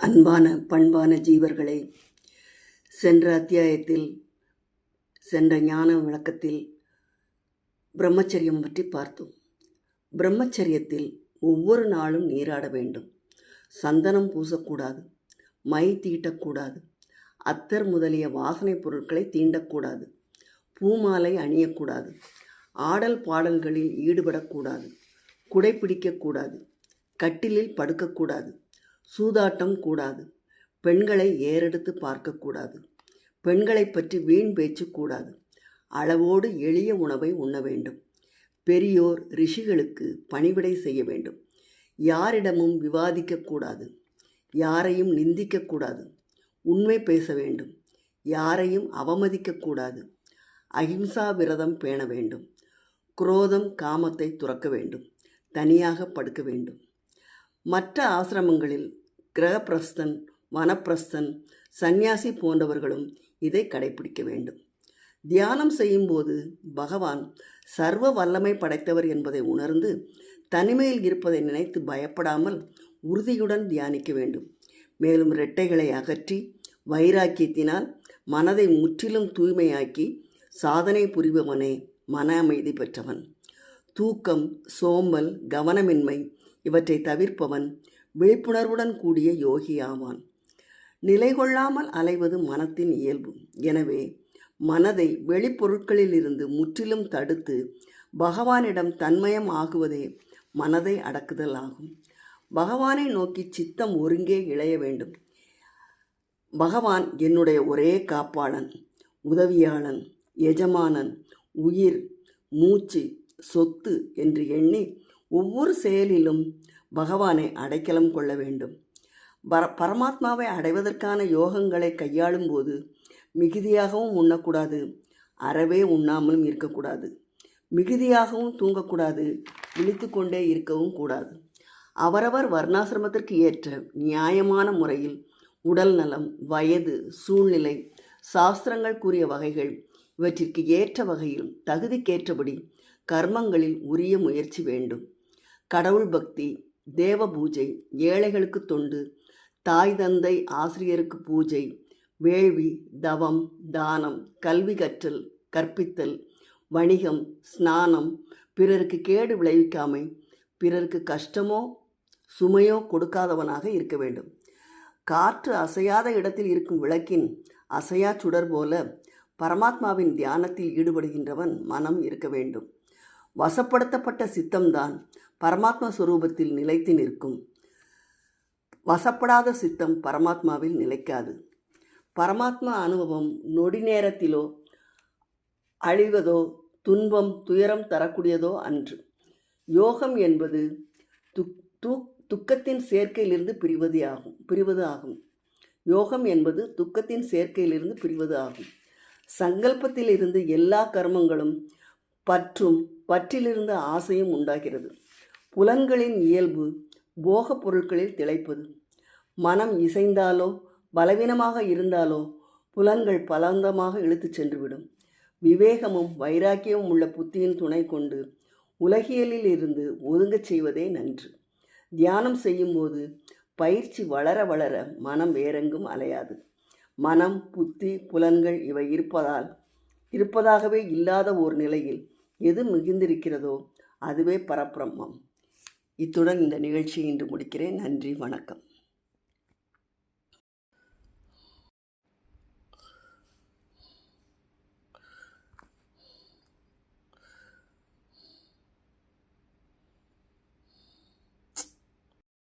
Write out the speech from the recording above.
அன்பான பண்பான ஜீவர்களே சென்ற அத்தியாயத்தில் சென்ற ஞான விளக்கத்தில் பிரம்மச்சரியம் பற்றி பார்த்தோம். பிரம்மச்சரியத்தில் ஒவ்வொரு நாளும் நீராட வேண்டும். சந்தனம் பூசக்கூடாது மை தீட்டக்கூடாது அத்தர் முதலிய வாசனைப் பொருட்களை தீண்டக்கூடாது பூமாலை அணியக்கூடாது ஆடல் பாடல்களில் ஈடுபடக்கூடாது குடை பிடிக்கக்கூடாது கட்டிலில் படுக்கக்கூடாது சூதாட்டம் கூடாது. பெண்களை ஏறெடுத்து பார்க்கக்கூடாது பெண்களை பற்றி வீண் பேச்சு கூடாது. அளவோடு எளிய உணவை உண்ண வேண்டும். பெரியோர் ரிஷிகளுக்கு பணிவிடை செய்ய வேண்டும். யாரிடமும் விவாதிக்கக்கூடாது யாரையும் நிந்திக்கக்கூடாது உண்மை பேச வேண்டும். யாரையும் அவமதிக்கக்கூடாது அகிம்சா விரதம் பேண வேண்டும். குரோதம் காமத்தை துறக்க வேண்டும். தனியாக படுக்க வேண்டும். மற்ற ஆசிரமங்களில் கிரகப்பிரஸ்தன் வனப்பிரஸ்தன் சந்நியாசி போன்றவர்களும் இதை கடைபிடிக்க வேண்டும். தியானம் செய்யும்போது பகவான் சர்வ வல்லமை படைத்தவர் என்பதை உணர்ந்து தனிமையில் இருப்பதை நினைத்து பயப்படாமல் உறுதியுடன் தியானிக்க வேண்டும். மேலும் இரட்டைகளை அகற்றி வைராக்கியத்தினால் மனதை முற்றிலும் தூய்மையாக்கி சாதனை புரிபவனே மன அமைதி பெற்றவன். தூக்கம் சோம்பல் கவனமின்மை இவற்றை தவிர்ப்பவன் விழிப்புணர்வுடன் கூடிய யோகியாவான் நிலை கொள்ளாமல் அலைவது மனத்தின் இயல்பு. எனவே மனதை வெளிப்பொருட்களிலிருந்து முற்றிலும் தடுத்து பகவானிடம் தன்மயம் ஆகுவதே மனதை அடக்குதல் ஆகும். பகவானை நோக்கி சித்தம் ஒருங்கே இழைய வேண்டும். பகவான் என்னுடைய ஒரே காப்பாளன் உதவியாளன் எஜமானன் உயிர் மூச்சு சொத்து என்று எண்ணி ஒவ்வொரு செயலிலும் பகவானை அடைக்கலம் கொள்ள வேண்டும். பர பரமாத்மாவை அடைவதற்கான யோகங்களை கையாளும் போது மிகுதியாகவும் உண்ணக்கூடாது. அறவே உண்ணாமலும் இருக்கக்கூடாது. மிகுதியாகவும் தூங்கக்கூடாது. விழித்து கொண்டே இருக்கவும் கூடாது. அவரவர் வர்ணாசிரமத்திற்கு ஏற்ற நியாயமான முறையில் உடல் நலம் வயது சூழ்நிலை சாஸ்திரங்கள் கூறிய வகைகள் இவற்றிற்கு ஏற்ற வகையில் தகுதிக்கேற்றபடி கர்மங்களில் உரிய முயற்சி வேண்டும். கடவுள் பக்தி தேவ பூஜை ஏழைகளுக்கு தொண்டு தாய் தந்தை ஆசிரியருக்கு பூஜை வேள்வி தவம் தானம் கல்வி கற்றல் கற்பித்தல் வணிகம் ஸ்நானம் பிறருக்கு கேடு விளைவிக்காமை பிறருக்கு கஷ்டமோ சுமையோ கொடுக்காதவனாக இருக்க வேண்டும். காற்று அசையாத இடத்தில் இருக்கும் விளக்கின் அசையா சுடர் போல பரமாத்மாவின் தியானத்தில் ஈடுபடுகின்றவன் மனம் இருக்க வேண்டும். வசப்படுத்தப்பட்ட சித்தம்தான் பரமாத்மா சுரூபத்தில் நிலைத்து நிற்கும். வசப்படாத சித்தம் பரமாத்மாவில் நிலைக்காது. பரமாத்மா அனுபவம் நொடி நேரத்திலோ அழிவதோ துன்பம் துயரம் தரக்கூடியதோ அன்று. யோகம் என்பது துக் தூக் துக்கத்தின் சேர்க்கையிலிருந்து பிரிவது ஆகும் பிரிவது ஆகும். யோகம் என்பது துக்கத்தின் சேர்க்கையிலிருந்து பிரிவது ஆகும். சங்கல்பத்திலிருந்து எல்லா கர்மங்களும் பற்றும் பற்றிலிருந்து ஆசையும் உண்டாகிறது. புலன்களின் இயல்பு போகப் பொருட்களில் திளைப்பது. மனம் இசைந்தாலோ பலவீனமாக இருந்தாலோ புலன்கள் பலந்தமாக இழுத்துச் சென்றுவிடும். விவேகமும் வைராக்கியமும் உள்ள புத்தியின் துணை கொண்டு உலகியலில் இருந்து ஒதுங்கச் செய்வதே நன்று. தியானம் செய்யும்போது பயிற்சி வளர வளர மனம் வேறெங்கும் அலையாது. மனம் புத்தி புலன்கள் இவை இருப்பதால் இருப்பதாகவே இல்லாத ஓர் நிலையில் எது மிகுந்திருக்கிறதோ அதுவே பரபிரம்மம். இத்துடன் இந்த நிகழ்ச்சியை இன்று முடிக்கிறேன். நன்றி வணக்கம்.